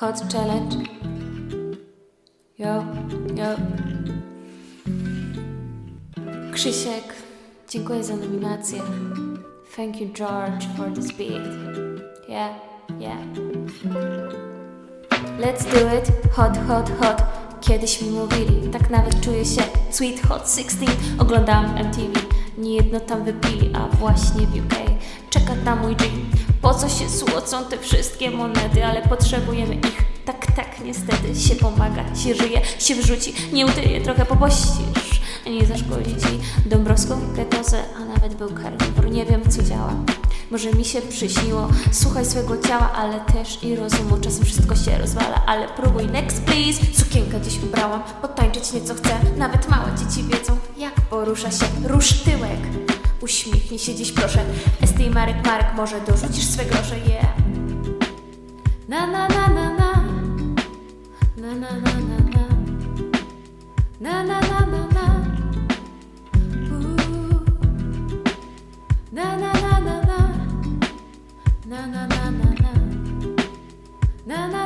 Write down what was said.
Hot challenge. Yo, yo. Krzysiek, dziękuję za nominację. Thank you, George, for this beat. Yeah, yeah. Let's do it, hot, hot, hot. Kiedyś mi mówili, tak nawet czuję się. Sweet Hot 16, oglądałam MTV. Niejedno tam wypili, a właśnie w UK czeka tam mój G. Po co się słocą te wszystkie monety, ale potrzebujemy ich. Tak, tak, niestety się pomaga, się żyje, się wrzuci, nie utyje, trochę popościsz. Nie zaszkodzi ci Dąbrowską ketozę, a nawet był karnivor. Nie wiem, co działa. Może mi się przyśniło, słuchaj swojego ciała, ale też i rozumu. Czasem wszystko się rozwala, ale próbuj next please. Sukienkę dziś ubrałam, potańczyć nieco chcę. Nawet małe dzieci wiedzą, jak porusza się. Rusz tyłek, Uśmiechnij się dziś proszę Esty i Marek, Marek może dorzucisz swe grosze yeah. Na na na na na Na na na na na Na na na na na Uuu. Na na na na na Na na na na na Na na